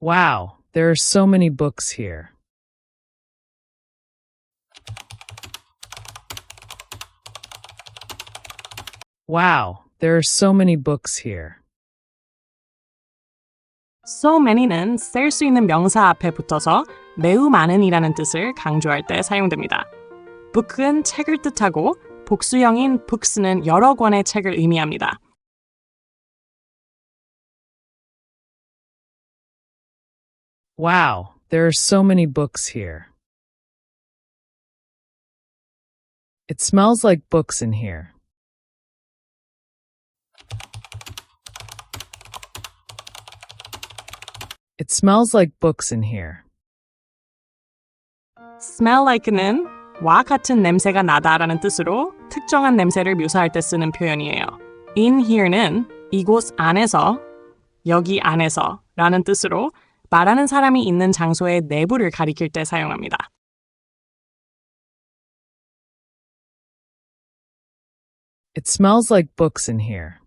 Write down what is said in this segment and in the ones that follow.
Wow, there are so many books here. Wow, there are so many books here. So many는 쓸 수 있는 명사 앞에 붙어서 매우 많은이라는 뜻을 강조할 때 사용됩니다. book은 책을 뜻하고 복수형인 books는 여러 권의 책을 의미합니다. Wow, there are so many books here. It smells like books in here. It smells like books in here. smell like는 와 같은 냄새가 나다라는 뜻으로 특정한 냄새를 묘사할 때 쓰는 표현이에요. in here는 이곳 안에서, 여기 안에서 라는 뜻으로 말하는 사람이 있는 장소의 내부를 가리킬 때 사용합니다. It smells like books in here.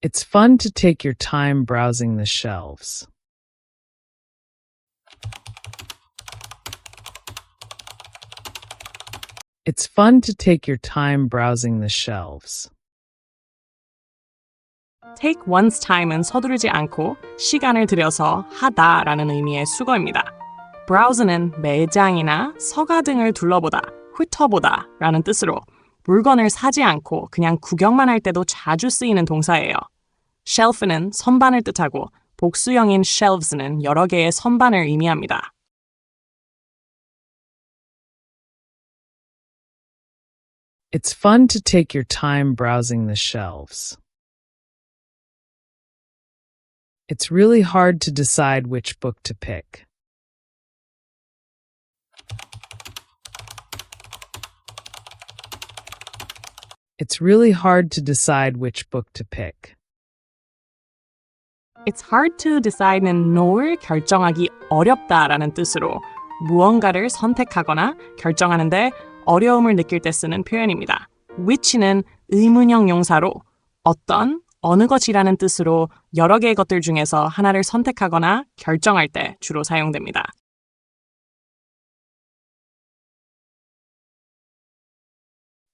It's fun to take your time browsing the shelves. It's fun to take your time browsing the shelves. Take one's time은 서두르지 않고 시간을 들여서 하다라는 의미의 수거입니다. browse는 매장이나 서가 등을 둘러보다, 훑어보다 라는 뜻으로 물건을 사지 않고 그냥 구경만 할 때도 자주 쓰이는 동사예요. shelf는 선반을 뜻하고 복수형인 shelves는 여러 개의 선반을 의미합니다. It's really hard to decide which book to pick. It's really hard to decide which book to pick. It's hard to decide는 know를 결정하기 어렵다라는 뜻으로 무언가를 선택하거나 결정하는데 어려움을 느낄 때 쓰는 표현입니다. which는 의문형 용사로 어떤, 어느 것이라는 뜻으로 여러 개의 것들 중에서 하나를 선택하거나 결정할 때 주로 사용됩니다.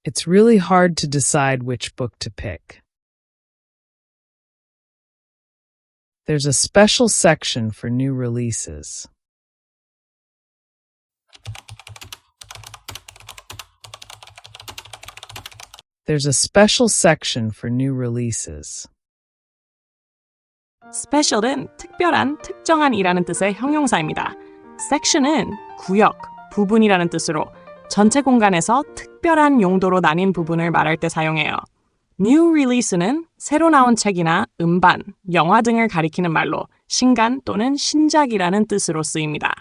It's really hard to decide which book to pick. There's a special section for new releases. There's a special section for new releases. special은 특별한, 특정한이라는 뜻의 형용사입니다. section은 구역, 부분이라는 뜻으로 전체 공간에서 특별한 용도로 나뉜 부분을 말할 때 사용해요. new release는 새로 나온 책이나 음반, 영화 등을 가리키는 말로 신간 또는 신작이라는 뜻으로 쓰입니다.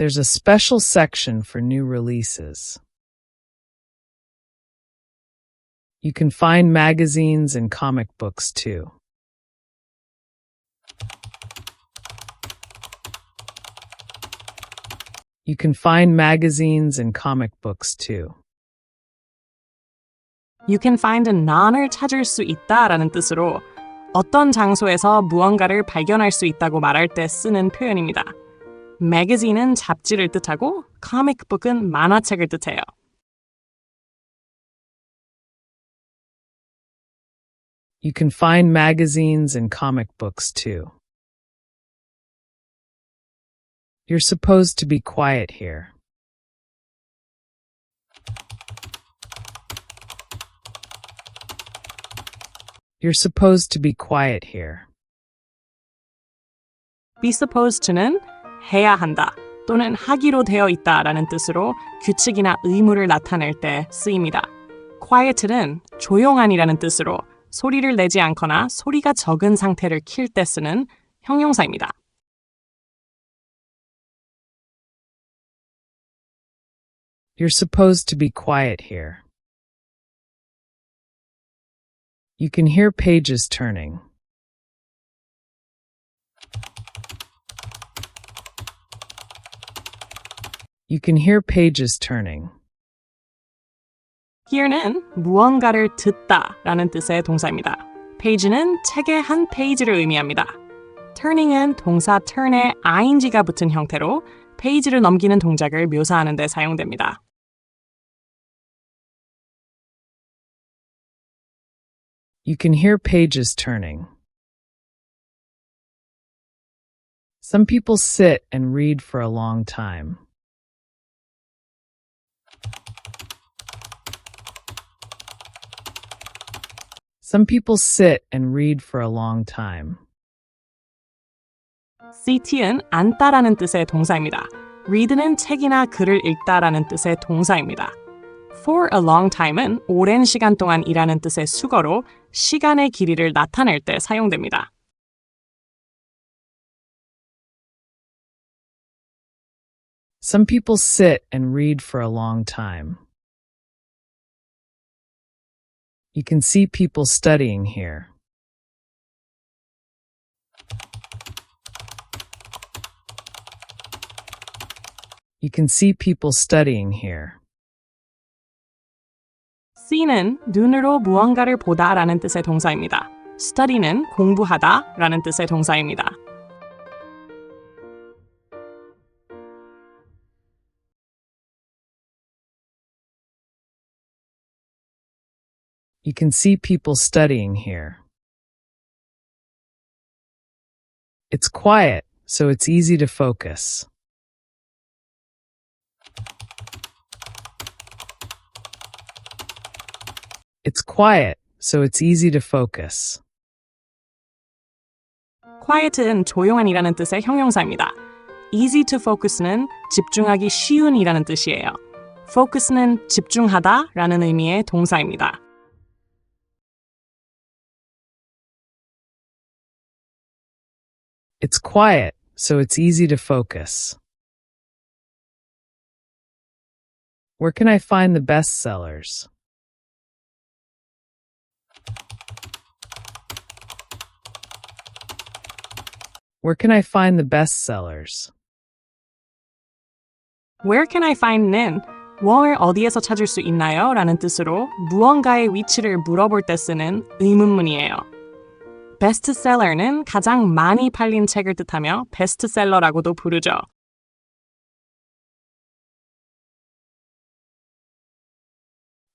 There's a special section for new releases. You can find magazines and comic books too. You can find magazines and comic books too. You can find a non을 찾을 수 있다라는 뜻으로 어떤 장소에서 무언가를 발견할 수 있다고 말할 때 쓰는 표현입니다. magazine은 잡지를 뜻하고 comic book은 만화책을 뜻해요. You can find magazines and comic books too. You're supposed to be quiet here. You're supposed to be quiet here. be supposed to는 해야 한다 또는 하기로 되어 있다 라는 뜻으로 규칙이나 의무를 나타낼 때 쓰입니다. quiet는 조용한이라는 뜻으로 소리를 내지 않거나 소리가 적은 상태를 킬 때 쓰는 형용사입니다. You're supposed to be quiet here. You can hear pages turning. hear는 무언가를 듣다 라는 뜻의 동사입니다. page는 책의 한 페이지를 의미합니다. turning은 동사 turn에 ing가 붙은 형태로 페이지를 넘기는 동작을 묘사하는 데 사용됩니다. You can hear pages turning. Some people sit and read for a long time. Some people sit and read for a long time. sit은 앉다라는 뜻의 동사입니다. read는 책이나 글을 읽다라는 뜻의 동사입니다. for a long time은 오랜 시간 동안 일하는 뜻의 수거로 시간의 길이를 나타낼 때 사용됩니다. Some people sit and read for a long time. You can see people studying here. You can see people studying here. see는 눈으로 무언가를 보다라는 뜻의 동사입니다. study는 공부하다라는 뜻의 동사입니다. You can see people studying here. It's quiet, so it's easy to focus. It's quiet, so it's easy to focus. quiet은 조용한이라는 뜻의 형용사입니다. easy to focus는 집중하기 쉬운이라는 뜻이에요. focus는 집중하다라는 의미의 동사입니다. It's quiet, so it's easy to focus. Where can I find the best sellers? Where can I find the best sellers? Where can I find는 뭘 어디에서 찾을 수 있나요? 라는 뜻으로 무언가의 위치를 물어볼 때 쓰는 의문문이에요. 베스트셀러는 가장 많이 팔린 책을 뜻하며 베스트셀러라고도 부르죠.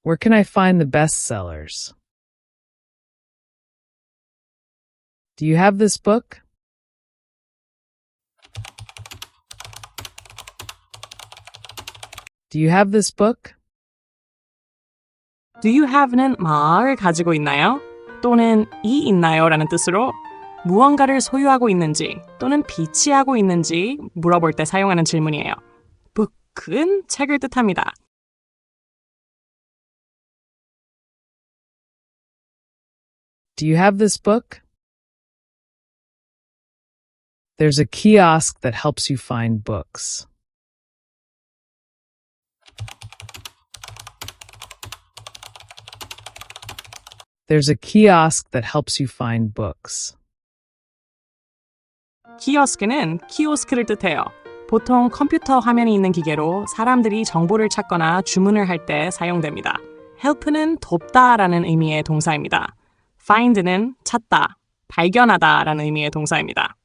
Where can I find the best sellers? Do you have this book? Do you have this book? Do you have는 마을 가지고 있나요? 또는 이 있나요? 라는 뜻으로 무언가를 소유하고 있는지 또는 비치하고 있는지 물어볼 때 사용하는 질문이에요. book은 책을 뜻합니다. Do you have this book? There's a kiosk that helps you find books. There's a kiosk that helps you find books. 키오스크는 키오스크를 뜻해요. 보통 컴퓨터 화면이 있는 기계로 사람들이 정보를 찾거나 주문을 할 때 사용됩니다. help는 돕다라는 의미의 동사입니다. find는 찾다, 발견하다라는 의미의 동사입니다.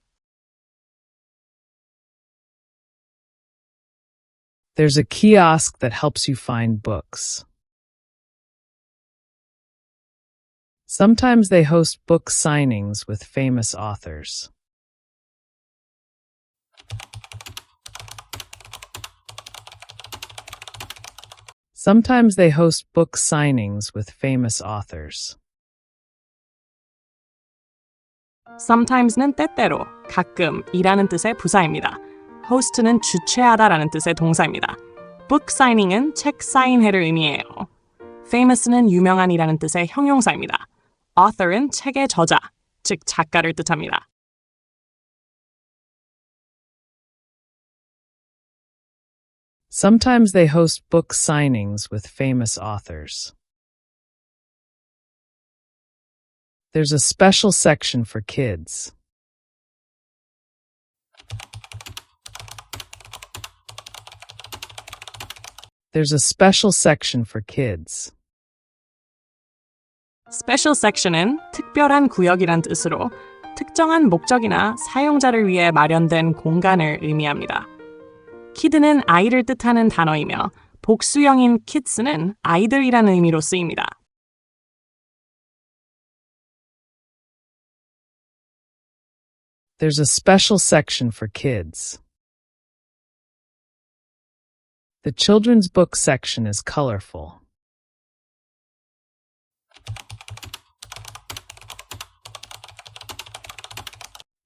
There's a kiosk that helps you find books. Sometimes they host book signings with famous authors. Sometimes they host book signings with famous authors. sometimes는 때때로, 가끔 이라는 뜻의 부사입니다. host는 주최하다라는 뜻의 동사입니다. book signing은 책 사인회를 의미해요. famous는 유명한이라는 뜻의 형용사입니다. author은 책의 저자, 즉 작가를 뜻합니다. Sometimes they host book signings with famous authors. There's a special section for kids. There's a special section for kids. Special section은 특별한 구역이란 뜻으로 특정한 목적이나 사용자를 위해 마련된 공간을 의미합니다. kid는 아이를 뜻하는 단어이며 복수형인 kids는 아이들이라는 의미로 쓰입니다.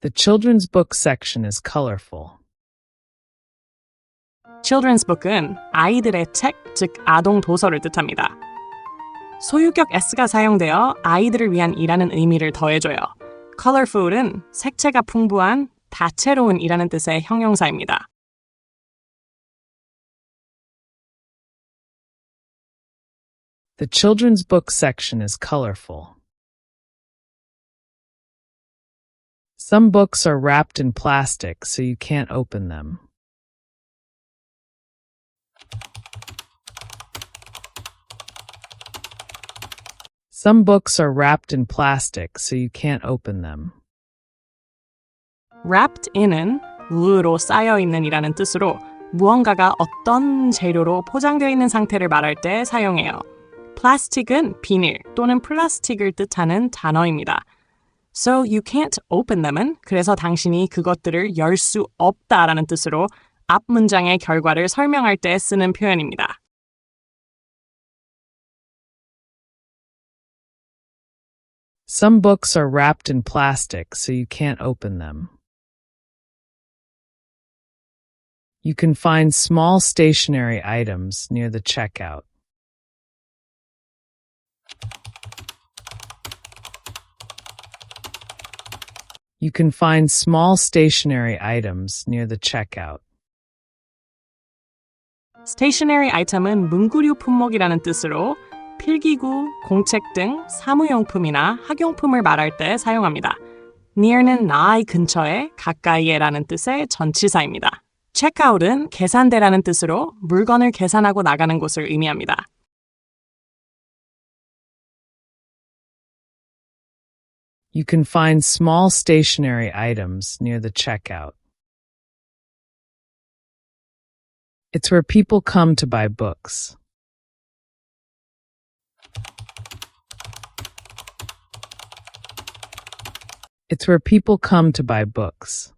The children's book section is colorful. Children's book은 아이들의 책, 즉 아동 도서를 뜻합니다. 소유격 s가 사용되어 아이들을 위한 이라는 의미를 더해줘요. colorful은 색채가 풍부한, 다채로운 이라는 뜻의 형용사입니다. The children's book section is colorful. Some books are wrapped in plastic so you can't open them. Some books are wrapped in plastic so you can't open them. wrapped in은 우로 쌓여 있는이라는 뜻으로 무언가가 어떤 재료로 포장되어 있는 상태를 말할 때 사용해요. 플라스틱은 비닐 또는 플라스틱을 뜻하는 단어입니다. So you can't open them은 그래서 당신이 그것들을 열 수 없다라는 뜻으로 앞 문장의 결과를 설명할 때 쓰는 표현입니다. Some books are wrapped in plastic so you can't open them. You can find small stationary items near the checkout. You can find small stationary items near the checkout. stationary item은 문구류 품목이라는 뜻으로 필기구, 공책 등 사무용품이나 학용품을 말할 때 사용합니다. near는 nigh 근처에, 가까이에라는 뜻의 전치사입니다. checkout은 계산대라는 뜻으로 물건을 계산하고 나가는 곳을 의미합니다. You can find small stationary items near the checkout. It's where people come to buy books. It's where people come to buy books.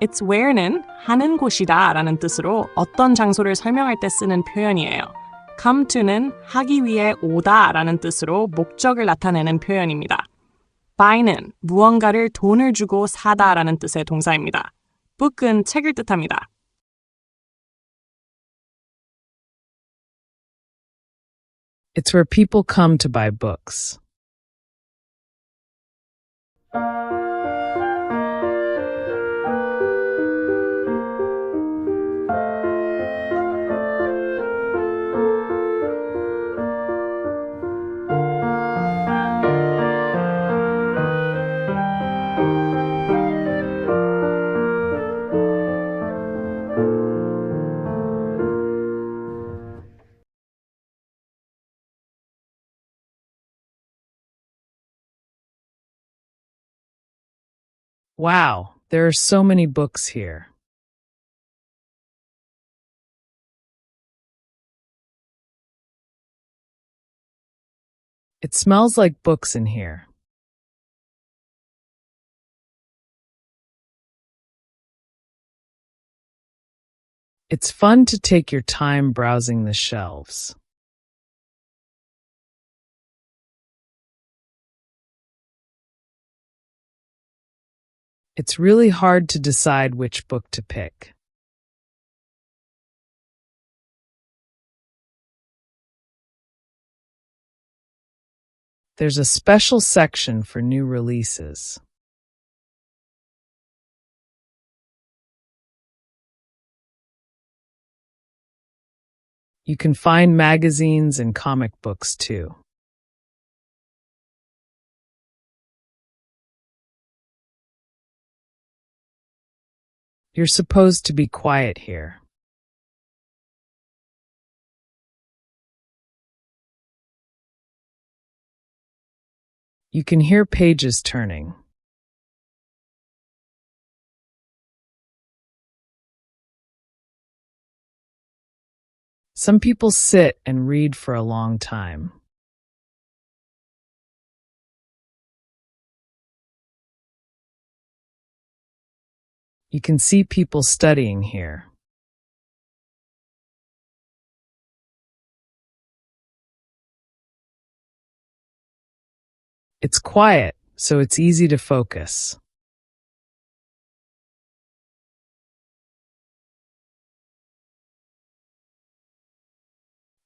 It's where는 하는 곳이다 라는 뜻으로 어떤 장소를 설명할 때 쓰는 표현이에요. Come to는 하기 위해 오다 라는 뜻으로 목적을 나타내는 표현입니다. buy는 무언가를 돈을 주고 사다 라는 뜻의 동사입니다. book은 책을 뜻합니다. Wow, there are so many books here. It smells like books in here. It's fun to take your time browsing the shelves. It's really hard to decide which book to pick. There's a special section for new releases. You can find magazines and comic books too. You're supposed to be quiet here. You can hear pages turning. Some people sit and read for a long time. You can see people studying here. It's quiet, so it's easy to focus.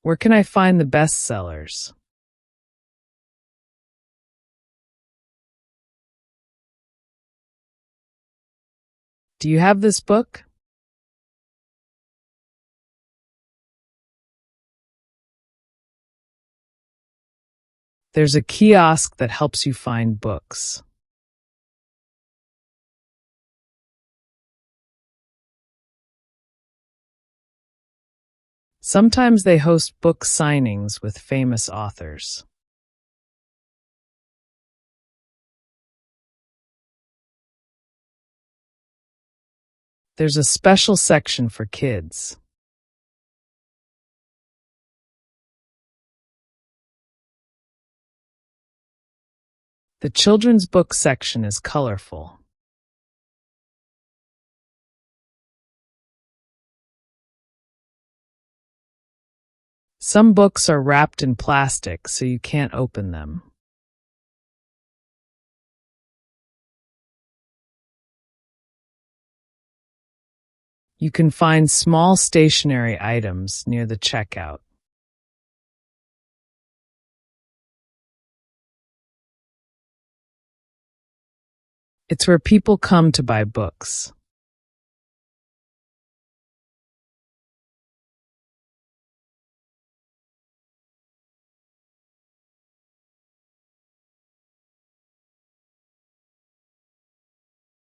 Where can I find the bestsellers? Do you have this book? There's a kiosk that helps you find books. Sometimes they host book signings with famous authors. There's a special section for kids. The children's book section is colorful. Some books are wrapped in plastic so you can't open them. You can find small stationery items near the checkout. It's where people come to buy books.